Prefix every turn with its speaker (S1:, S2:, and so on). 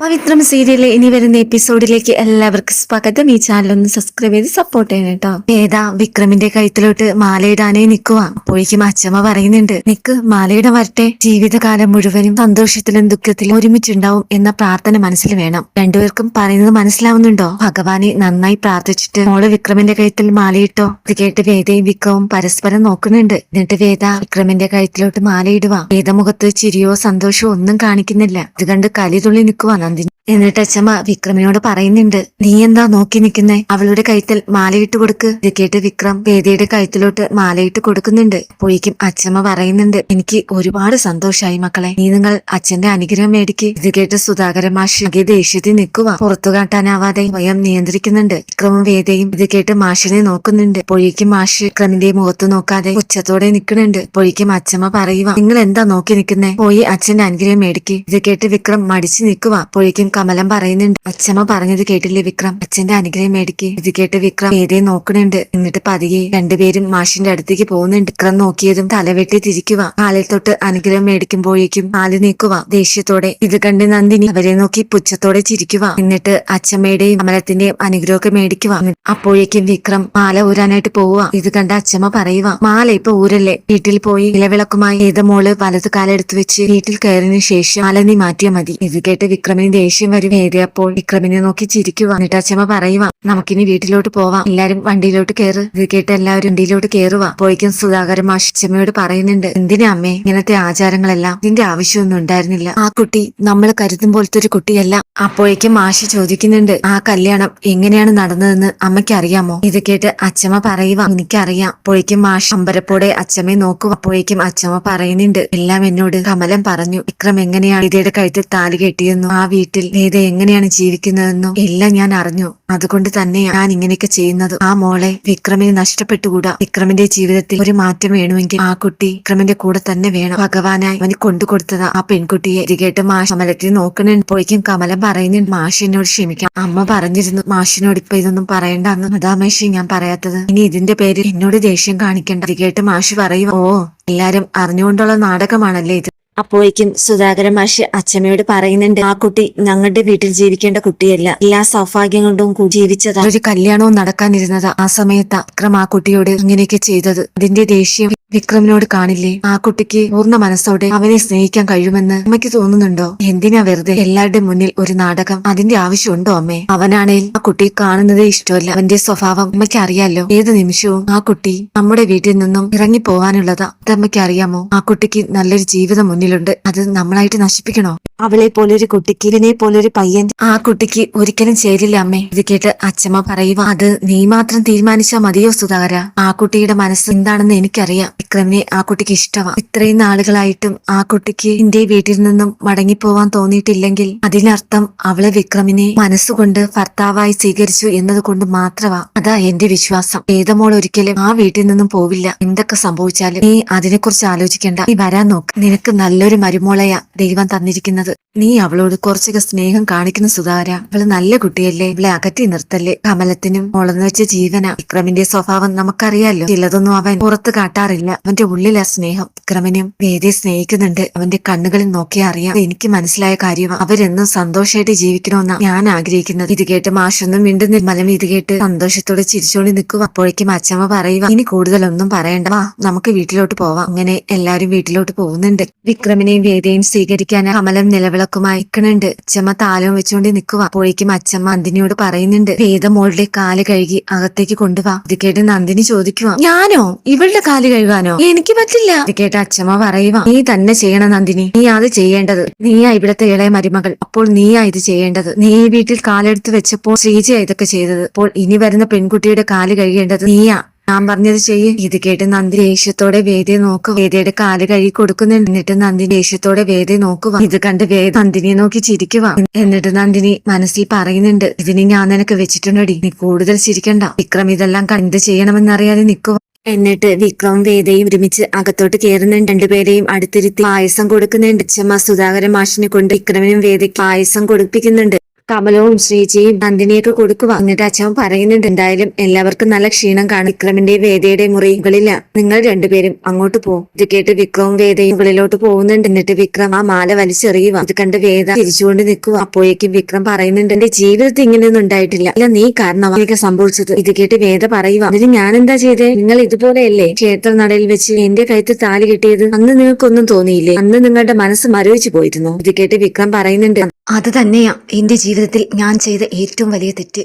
S1: പവിത്രം സീരിയലിലെ ഇനി വരുന്ന എപ്പിസോഡിലേക്ക് എല്ലാവർക്കും സ്വാഗതം. ഈ ചാനൽ ഒന്ന് സബ്സ്ക്രൈബ് ചെയ്ത് സപ്പോർട്ട് ചെയ്യണം കേട്ടോ. ഏതാ വിക്രമിന്റെ കഴുത്തിലോട്ട് മാലയിടാനേ നിക്കുക അപ്പോഴേക്കും അച്ഛമ്മ പറയുന്നുണ്ട് നിക്ക് മാലയിടാൻ വരട്ടെ. ജീവിതകാലം മുഴുവനും സന്തോഷത്തിലും ദുഃഖത്തിലും ഒരുമിച്ചുണ്ടാവും എന്ന പ്രാർത്ഥന മനസ്സിൽ വേണം. രണ്ടുപേർക്കും പറയുന്നത് മനസ്സിലാവുന്നുണ്ടോ? ഭഗവാനെ നന്നായി പ്രാർത്ഥിച്ചിട്ട് മോൾ വിക്രമിന്റെ കഴുത്തിൽ മാലയിട്ടോ? ഇത് കേട്ട് വേദയും വിക്രവും പരസ്പരം നോക്കുന്നുണ്ട്. എന്നിട്ട് വേദ വിക്രമിന്റെ കഴുത്തിലോട്ട് മാലയിടുക വേദമുഖത്ത് ചിരിയോ സന്തോഷമോ ഒന്നും കാണിക്കുന്നില്ല. ഇത് കണ്ട് കലിതുള്ളി നിൽക്കുവാ നന്ദിനി എന്നിട്ട് അച്ഛമ്മ വിക്രമിനോട് പറയുന്നുണ്ട് നീ എന്താ നോക്കി നിൽക്കുന്നേ? അവളുടെ കഴുത്തിൽ മാലയിട്ട് കൊടുക്ക്. ഇത് കേട്ട് വിക്രം വേദിയുടെ കഴുത്തിലോട്ട് മാലയിട്ട് കൊടുക്കുന്നുണ്ട്. അപ്പോഴേക്കും അച്ഛമ്മ പറയുന്നുണ്ട് എനിക്ക് ഒരുപാട് സന്തോഷമായി മക്കളെ. നീ നിങ്ങൾ അച്ഛന്റെ അനുഗ്രഹം മേടിക്ക്. ഇത് കേട്ട് സുധാകര മാഷി ആകെ ദേഷ്യത്തിൽ നിൽക്കുക പുറത്തു കാട്ടാനാവാതെ സ്വയം നിയന്ത്രിക്കുന്നുണ്ട്. വിക്രമും വേദയും ഇത് കേട്ട് മാഷിനെ നോക്കുന്നുണ്ട്. അപ്പോഴേക്കും മാഷ് വിക്രമിന്റെ മുഖത്ത് നോക്കാതെ ഉച്ചത്തോടെ നിൽക്കുന്നുണ്ട്. അപ്പോഴേക്കും അച്ഛമ്മ പറയുക നിങ്ങൾ എന്താ നോക്കി നിൽക്കുന്നേ? പോയി അച്ഛന്റെ അനുഗ്രഹം മേടിക്ക്. ഇത് കേട്ട് വിക്രം മടിച്ചു നിൽക്കുക അപ്പോഴേക്കും കമലം പറയുന്നുണ്ട്. അച്ഛമ്മ പറഞ്ഞത് കേട്ടില്ലേ വിക്രം? അച്ഛന്റെ അനുഗ്രഹം മേടിക്ക്. ഇത് കേട്ട് വിക്രം ഏതേ നോക്കണുണ്ട്. എന്നിട്ട് പതിയെ രണ്ടുപേരും മാഷിന്റെ അടുത്തേക്ക് പോകുന്നുണ്ട്. വിക്രം നോക്കിയതും തലവെട്ടി തിരിക്കുക. കാലിൽ തൊട്ട് അനുഗ്രഹം മേടിക്കുമ്പോഴേക്കും കാൽ നീക്കുക. ദേഷ്യത്തോടെ ഇത് കണ്ട് നന്ദിനി അവരെ നോക്കി പുച്ഛത്തോടെ ചിരിക്കുക. എന്നിട്ട് അച്ഛമ്മയുടെയും കമലത്തിന്റെയും അനുഗ്രഹമൊക്കെ മേടിക്കുക. അപ്പോഴേക്കും വിക്രം മാല ഊരാനായിട്ട് പോവുക. ഇത് കണ്ട അച്ഛമ്മ പറയുക മാല ഇപ്പൊ ഊരല്ലേ? വീട്ടിൽ പോയി ഇലവിളക്കുമായി ഏത മോൾ വലത് കാലെടുത്ത് വെച്ച് വീട്ടിൽ കയറിന് ശേഷം മാല നീ മാറ്റിയാ മതി. ഇത് കേട്ട് വിക്രമിന് ദേഷ്യം വരും വേദിയപ്പോൾ വിക്രമിനെ നോക്കി ചിരിക്കുക എന്നിട്ട് അച്ഛമ്മ പറയുക നമുക്കിനി വീട്ടിലോട്ട് പോവാം. എല്ലാരും വണ്ടിയിലോട്ട് കയറ് ഇത് കേട്ട് എല്ലാവരും വണ്ടിയിലോട്ട് കയറുക പോയിക്കും സുധാകരൻ അച്ഛമ്മയോട് പറയുന്നുണ്ട് എന്തിനാ അമ്മേ ഇങ്ങനത്തെ ആചാരങ്ങളെല്ലാം ഇതിന്റെ ആവശ്യമൊന്നും ഉണ്ടായിരുന്നില്ല. ആ കുട്ടി നമ്മൾ കരുതും പോലത്തെ ഒരു കുട്ടിയല്ല. അപ്പോഴേക്കും മാഷി ചോദിക്കുന്നുണ്ട് ആ കല്യാണം എങ്ങനെയാണ് നടന്നതെന്ന് അമ്മയ്ക്ക് അറിയാമോ ഇത് കേട്ട് അച്ഛമ്മ പറയുക എനിക്കറിയാം. അപ്പോഴേക്കും മാഷ് അമ്പരപ്പോടെ അച്ഛമ്മയെ നോക്കും അപ്പോഴേക്കും അച്ഛമ്മ പറയുന്നുണ്ട് എല്ലാം എന്നോട് കമലം പറഞ്ഞു വിക്രം എങ്ങനെയാണ് ഇതയുടെ കഴുത്തിൽ താലി കെട്ടിയെന്നു? ആ വീട്ടിൽ വേദ എങ്ങനെയാണ് ജീവിക്കുന്നതെന്നും എല്ലാം ഞാൻ അറിഞ്ഞു. അതുകൊണ്ട് തന്നെ ഞാൻ ഇങ്ങനെയൊക്കെ ചെയ്യുന്നത്. ആ മോളെ വിക്രമിന് നഷ്ടപ്പെട്ടുകൂടാ. വിക്രമിന്റെ ജീവിതത്തിൽ ഒരു മാറ്റം വേണമെങ്കിൽ ആ കുട്ടി വിക്രമിന്റെ കൂടെ തന്നെ വേണം. ഭഗവാനായി അവന് കൊണ്ടുകൊടുത്തത് ആ പെൺകുട്ടിയെ. ഇത് കേട്ട് മാഷ് കമലത്തിൽ നോക്കണപ്പോഴേക്കും കമലം പറയുന്നുണ്ട് മാഷിനോട് ക്ഷമിക്കാം അമ്മ പറഞ്ഞിരുന്നു മാഷിനോട് ഇപ്പൊ ഇതൊന്നും പറയണ്ടെന്ന് അതാ മേഷി ഞാൻ പറയാത്തത്. ഇനി ഇതിന്റെ പേര് എന്നോട് ദേഷ്യം കാണിക്കണ്ട. ഇത് കേട്ട് മാഷ് പറയും ഓ എല്ലാരും അറിഞ്ഞുകൊണ്ടുള്ള നാടകമാണല്ലേ ഇത്? അപ്പോഴേക്കും സുധാകര മാഷി അച്ഛമ്മയോട് പറയുന്നുണ്ട് ആ കുട്ടി ഞങ്ങളുടെ വീട്ടിൽ ജീവിക്കേണ്ട കുട്ടിയല്ല. എല്ലാ സൗഭാഗ്യങ്ങളും കൂടി ജീവിച്ചതാ. ഒരു കല്യാണവും നടക്കാനിരുന്നതാ ആ സമയത്ത് അക്രമ ആ കുട്ടിയോട് ഇങ്ങനെയൊക്കെ ചെയ്തത്. അതിന്റെ ദേഷ്യം വിക്രമിനോട് കാണില്ലേ? ആ കുട്ടിക്ക് പൂർണ മനസ്സോടെ അവനെ സ്നേഹിക്കാൻ കഴിയുമെന്ന് അമ്മയ്ക്ക് തോന്നുന്നുണ്ടോ? എന്തിനാ വെറുതെ എല്ലാവരുടെ മുന്നിൽ ഒരു നാടകം അതിന്റെ ആവശ്യമുണ്ടോ അമ്മേ? അവനാണേൽ ആ കുട്ടി കാണുന്നതേ ഇഷ്ടമല്ല. അവന്റെ സ്വഭാവം അമ്മയ്ക്ക് അറിയാലോ. ഏത് നിമിഷവും ആ കുട്ടി നമ്മുടെ വീട്ടിൽ നിന്നും ഇറങ്ങി പോവാനുള്ളതാ അതമ്മയ്ക്ക് അറിയാമോ? ആ കുട്ടിക്ക് നല്ലൊരു ജീവിതം മുന്നിലുണ്ട്. അത് നമ്മളായിട്ട് നശിപ്പിക്കണോ? അവളെ പോലൊരു കുട്ടിക്ക് ഇതിനെ പോലൊരു പയ്യൻ ആ കുട്ടിക്ക് ഒരിക്കലും ചേരില്ല അമ്മേ. ഇത് കേട്ട് അച്ഛമ്മ പറയുക അത് നീ മാത്രം തീരുമാനിച്ചാ മതിയോ സുധാകര ആ കുട്ടിയുടെ മനസ്സ് എന്താണെന്ന് എനിക്കറിയാം. വിക്രമിനെ ആ കുട്ടിക്ക് ഇഷ്ടമാ ഇത്രയും നാളുകളായിട്ടും ആ കുട്ടിക്ക് എന്റെ വീട്ടിൽ നിന്നും മടങ്ങിപ്പോവാൻ തോന്നിയിട്ടില്ലെങ്കിൽ അതിനർത്ഥം അവളെ വിക്രമിനെ മനസ്സുകൊണ്ട് ഭർത്താവായി സ്വീകരിച്ചു എന്നതുകൊണ്ട് മാത്രമാ അതാ എന്റെ വിശ്വാസം. ഏതമോൾ ഒരിക്കലും ആ വീട്ടിൽ നിന്നും പോവില്ല. എന്തൊക്കെ സംഭവിച്ചാലും നീ അതിനെക്കുറിച്ച് ആലോചിക്കേണ്ട. നീ വരാൻ നോക്ക്. നിനക്ക് നല്ലൊരു മരുമോളയാ ദൈവം തന്നിരിക്കുന്നത്. നീ അവളോട് കുറച്ചൊക്കെ സ്നേഹം കാണിക്കുന്ന സുധാര. അവൾ നല്ല കുട്ടിയല്ലേ. ഇവളെ അകറ്റി നിർത്തല്ലേ. കമലത്തിനും മുളന്നു വെച്ച ജീവന. വിക്രമിന്റെ സ്വഭാവം നമുക്കറിയാലോ. ചിലതൊന്നും അവൻ പുറത്ത് കാട്ടാറില്ല. അവന്റെ ഉള്ളിലാ സ്നേഹം. വിക്രമിനും വേദിയെ സ്നേഹിക്കുന്നുണ്ട്. അവന്റെ കണ്ണുകളിൽ നോക്കിയാ അറിയാം. എനിക്ക് മനസ്സിലായ കാര്യം അവരെന്നും സന്തോഷമായിട്ട് ജീവിക്കണമെന്നാണ് ഞാൻ ആഗ്രഹിക്കുന്നത്. ഇത് കേട്ട് മാഷൊന്നും വീണ്ടും നിർമ്മലം ഇത് കേട്ട് സന്തോഷത്തോടെ ചിരിച്ചോണ്ടി നിൽക്കും അപ്പോഴേക്കും അച്ഛമ്മ പറയുക ഇനി കൂടുതലൊന്നും പറയണ്ട. വാ നമുക്ക് വീട്ടിലോട്ട് പോവാം. അങ്ങനെ എല്ലാരും വീട്ടിലോട്ട് പോകുന്നുണ്ട്. വിക്രമിനെയും വേദിയെയും സ്വീകരിക്കാൻ കമലം നിലവിളക്കുമായി അയക്കണുണ്ട് അച്ഛമ്മ താലവും വെച്ചുകൊണ്ട് നിൽക്കുക. അപ്പോഴേക്കും അച്ഛമ്മ നന്ദിനിയോട് പറയുന്നുണ്ട് വേദ മോളുടെ കാൽ കഴുകി അകത്തേക്ക് കൊണ്ടുവാ. ഇത് കേട്ട് നന്ദിനി ചോദിക്കുക ഞാനോ? ഇവളുടെ കാൽ കഴുകാനോ? എനിക്ക് പറ്റില്ല. ഇത് കേട്ട് അച്ഛമ്മ പറയുക നീ തന്നെ ചെയ്യണം നന്ദിനി. നീ അത് ചെയ്യേണ്ടത്. നീയാ ഇവിടത്തെ ഇളയ മരുമകൾ. അപ്പോൾ നീയാ ഇത് ചെയ്യേണ്ടത്. നീ വീട്ടിൽ കാലെടുത്ത് വെച്ചപ്പോൾ ശ്രീജയ ഇതൊക്കെ ചെയ്തത്. അപ്പോൾ ഇനി വരുന്ന പെൺകുട്ടിയുടെ കാൽ കഴുകേണ്ടത് നീയാ. ഞാൻ പറഞ്ഞത് ചെയ്യ്. ഇത് കേട്ട് നന്ദി ദേഷ്യത്തോടെ വേദയെ നോക്കുക വേദയുടെ കാൽ കഴുകി കൊടുക്കുന്നുണ്ട്. എന്നിട്ട് നന്ദി ദേഷ്യത്തോടെ വേദയെ നോക്കുക. ഇത് കണ്ട് വേദ നന്ദിനിയെ നോക്കി ചിരിക്കുക. എന്നിട്ട് നന്ദിനി മനസ്സിൽ പറയുന്നുണ്ട്. ഇതിന് ഞാൻ നിനക്ക് വെച്ചിട്ടുണ്ടടി. നീ കൂടുതൽ ചിരിക്കണ്ട. വിക്രം ഇതെല്ലാം കണ്ട് ചെയ്യണമെന്നറിയാതെ നിൽക്കുക. എന്നിട്ട് വിക്രവും വേദയും ഒരുമിച്ച് അകത്തോട്ട് കയറുന്നുണ്ട്. രണ്ടുപേരെയും അടുത്തിരുത്തി പായസം കൊടുക്കുന്നുണ്ട്. അച്ഛമ്മ സുധാകരൻ മാഷിനെ കൊണ്ട് വിക്രമിനും വേദയ്ക്ക് പായസം കൊടുപ്പിക്കുന്നുണ്ട്. കമലവും ശ്രീജിയും നന്ദിനിയൊക്കെ കൊടുക്കുക. എന്നിട്ട് അച്ഛൻ പറയുന്നുണ്ട് എന്തായാലും എല്ലാവർക്കും നല്ല ക്ഷീണം കാണും. വിക്രമിന്റെ വേദയുടെ മുറികളില്ല നിങ്ങൾ രണ്ടുപേരും അങ്ങോട്ട് പോകും ഇത് കേട്ട് വിക്രവും വേദയും മുകളിലോട്ട് പോകുന്നുണ്ട്. എന്നിട്ട് വിക്രം ആ മാല വലിച്ചെറിയുക ഇത് കണ്ട് വേദ തിരിച്ചുകൊണ്ട് നിൽക്കുക അപ്പോഴേക്കും വിക്രം പറയുന്നുണ്ട് എന്റെ ജീവിതത്തിൽ ഇങ്ങനെയൊന്നും ഉണ്ടായിട്ടില്ല. അല്ല നീ കാരണമാണ് എനിക്ക് സംഭവിച്ചത്. ഇത് കേട്ട് വേദ പറയുക അതിന് ഞാൻ എന്താ ചെയ്തേ? നിങ്ങൾ ഇതുപോലെയല്ലേ? ക്ഷേത്ര നടയിൽ വെച്ച് എന്റെ കഴുത്തിൽ താലി കിട്ടിയത് അന്ന് നിങ്ങൾക്കൊന്നും തോന്നിയില്ലേ? അന്ന് നിങ്ങളുടെ മനസ്സ് മരവിച്ചു പോയിരുന്നു? ഇത് കേട്ട് വിക്രം പറയുന്നുണ്ട് അത് തന്നെയാ. എന്റെ ജീവിതത്തിൽ ഞാൻ ചെയ്ത ഏറ്റവും വലിയ തെറ്റ്.